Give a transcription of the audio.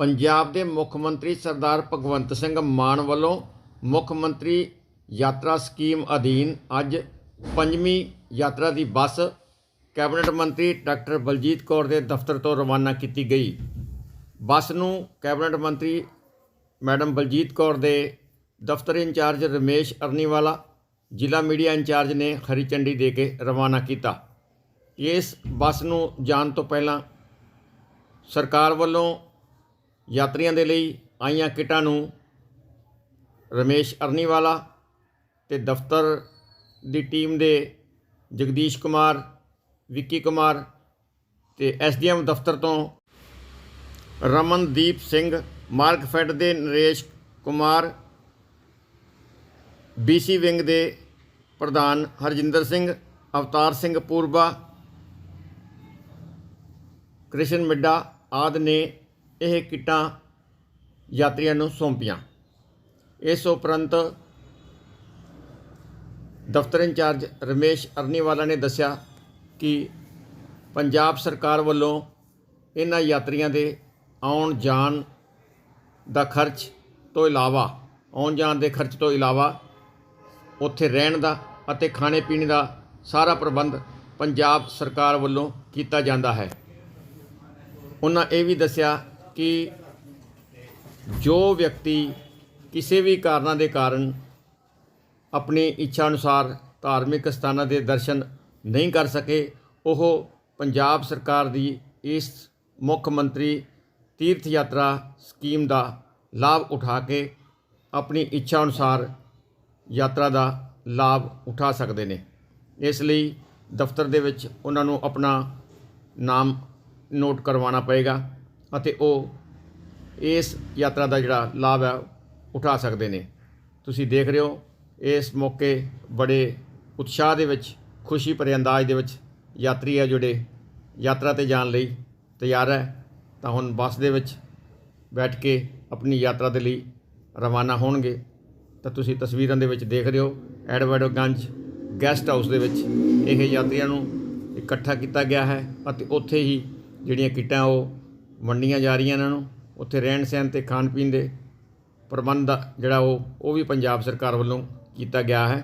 ਪੰਜਾਬ ਦੇ ਮੁੱਖ ਮੰਤਰੀ ਸਰਦਾਰ ਭਗਵੰਤ ਸਿੰਘ ਮਾਨ ਵੱਲੋਂ ਮੁੱਖ ਮੰਤਰੀ ਯਾਤਰਾ ਸਕੀਮ ਅਧੀਨ ਅੱਜ ਪੰਜਵੀਂ ਯਾਤਰਾ ਦੀ ਬੱਸ ਕੈਬਨਿਟ ਮੰਤਰੀ ਡਾਕਟਰ ਬਲਜੀਤ ਕੌਰ ਦੇ ਦਫ਼ਤਰ ਤੋਂ ਰਵਾਨਾ ਕੀਤੀ ਗਈ। ਬੱਸ ਨੂੰ ਕੈਬਨਿਟ ਮੰਤਰੀ ਮੈਡਮ ਬਲਜੀਤ ਕੌਰ ਦੇ ਦਫ਼ਤਰ ਇੰਚਾਰਜ ਰਮੇਸ਼ ਅਰਨੀਵਾਲਾ, ਜ਼ਿਲ੍ਹਾ ਮੀਡੀਆ ਇੰਚਾਰਜ ਨੇ ਹਰੀ ਚੰਡੀ ਦੇ ਕੇ ਰਵਾਨਾ ਕੀਤਾ। ਇਸ ਬੱਸ ਨੂੰ ਜਾਣ ਤੋਂ ਪਹਿਲਾਂ ਸਰਕਾਰ ਵੱਲੋਂ ਯਾਤਰੀਆਂ ਦੇ ਲਈ ਆਈਆਂ ਕਿਟਾਂ ਨੂੰ ਰਮੇਸ਼ ਅਰਨੀਵਾਲਾ ਤੇ ਦਫ਼ਤਰ ਦੀ ਟੀਮ ਦੇ ਜਗਦੀਸ਼ ਕੁਮਾਰ, ਵਿੱਕੀ ਕੁਮਾਰ ਤੇ ਐਸਡੀਐਮ ਦਫ਼ਤਰ ਤੋਂ ਰਮਨਦੀਪ ਸਿੰਘ ਮਾਰਕਫੈਡ ਦੇ ਨਰੇਸ਼ ਕੁਮਾਰ ਬੀਸੀ ਵਿੰਗ ਦੇ ਪ੍ਰਧਾਨ ਹਰਜਿੰਦਰ ਸਿੰਘ, ਅਵਤਾਰ ਸਿੰਘ ਪੂਰਬਾ, ਕ੍ਰਿਸ਼ਨ ਮਿੱਡਾ ਆਦਿ ਨੇ ਇਹ ਕਿੱਟਾਂ ਯਾਤਰੀਆਂ ਨੂੰ ਸੌਂਪੀਆਂ। ਇਸ ਉਪਰੰਤ ਦਫ਼ਤਰ ਇੰਚਾਰਜ ਰਮੇਸ਼ ਅਰਨੀਵਾਲਾ ਨੇ ਦੱਸਿਆ ਕਿ ਪੰਜਾਬ ਸਰਕਾਰ ਵੱਲੋਂ ਇਹਨਾਂ ਯਾਤਰੀਆਂ ਦੇ ਆਉਣ ਜਾਣ ਦਾ ਖਰਚ ਤੋਂ ਇਲਾਵਾ, ਆਉਣ ਜਾਣ ਦੇ ਖਰਚ ਤੋਂ ਇਲਾਵਾ ਉੱਥੇ ਰਹਿਣ ਦਾ ਅਤੇ ਖਾਣੇ ਪੀਣੇ ਦਾ ਸਾਰਾ ਪ੍ਰਬੰਧ ਪੰਜਾਬ ਸਰਕਾਰ ਵੱਲੋਂ ਕੀਤਾ ਜਾਂਦਾ ਹੈ। ਉਹਨਾਂ ਇਹ ਵੀ ਦੱਸਿਆ ਕਿ ਜੋ ਵਿਅਕਤੀ ਕਿਸੇ ਵੀ ਕਾਰਨਾਂ ਦੇ ਕਾਰਨ ਆਪਣੀ ਇੱਛਾ ਅਨੁਸਾਰ ਧਾਰਮਿਕ ਸਥਾਨਾਂ ਦੇ ਦਰਸ਼ਨ ਨਹੀਂ ਕਰ ਸਕੇ, ਉਹ ਪੰਜਾਬ ਸਰਕਾਰ ਦੀ ਇਸ ਮੁੱਖ ਮੰਤਰੀ ਤੀਰਥ ਯਾਤਰਾ ਸਕੀਮ ਦਾ ਲਾਭ ਉਠਾ ਕੇ ਆਪਣੀ ਇੱਛਾ ਅਨੁਸਾਰ ਯਾਤਰਾ ਦਾ ਲਾਭ ਉਠਾ ਸਕਦੇ ਨੇ। ਇਸ ਲਈ ਦਫ਼ਤਰ ਦੇ ਵਿੱਚ ਉਹਨਾਂ ਨੂੰ ਆਪਣਾ ਨਾਮ ਨੋਟ ਕਰਵਾਉਣਾ ਪਏਗਾ ਅਤੇ ਉਹ ਇਸ ਯਾਤਰਾ ਦਾ ਜਿਹੜਾ ਲਾਭ ਹੈ, ਉਠਾ ਸਕਦੇ ਨੇ। ਤੁਸੀਂ ਦੇਖ ਰਹੇ ਹੋ, ਇਸ ਮੌਕੇ ਬੜੇ ਉਤਸ਼ਾਹ ਦੇ ਵਿੱਚ, ਖੁਸ਼ੀ ਭਰੇ ਅੰਦਾਜ਼ ਦੇ ਵਿੱਚ ਯਾਤਰੀ ਹੈ ਜਿਹੜੇ ਯਾਤਰਾ ਤੇ ਜਾਣ ਲਈ ਤਿਆਰ ਹੈ। ਤਾਂ ਹੁਣ ਬੱਸ ਦੇ ਵਿੱਚ ਬੈਠ ਕੇ ਆਪਣੀ ਯਾਤਰਾ ਦੇ ਲਈ ਰਵਾਨਾ ਹੋਣਗੇ। ਤਾਂ ਤੁਸੀਂ ਤਸਵੀਰਾਂ ਦੇ ਵਿੱਚ ਦੇਖ ਰਹੇ ਹੋ ਐਡਵਰਡਗੰਜ ਗੈਸਟ ਹਾਊਸ ਦੇ ਵਿੱਚ ਇਹ ਯਾਤਰੀਆਂ ਨੂੰ ਇਕੱਠਾ ਕੀਤਾ ਗਿਆ ਹੈ ਅਤੇ ਉੱਥੇ ਹੀ ਜਿਹੜੀਆਂ ਕਿੱਟਾਂ ਉਹ ਵੰਡੀਆਂ ਜਾ ਰਹੀਆਂ ਇਹਨਾਂ ਨੂੰ, ਉੱਥੇ ਰਹਿਣ ਸਹਿਣ ਤੇ ਖਾਣ ਪੀਣ ਦੇ ਪ੍ਰਬੰਧ ਜਿਹੜਾ ਉਹ ਉਹ ਵੀ ਪੰਜਾਬ ਸਰਕਾਰ ਵੱਲੋਂ ਕੀਤਾ ਗਿਆ ਹੈ।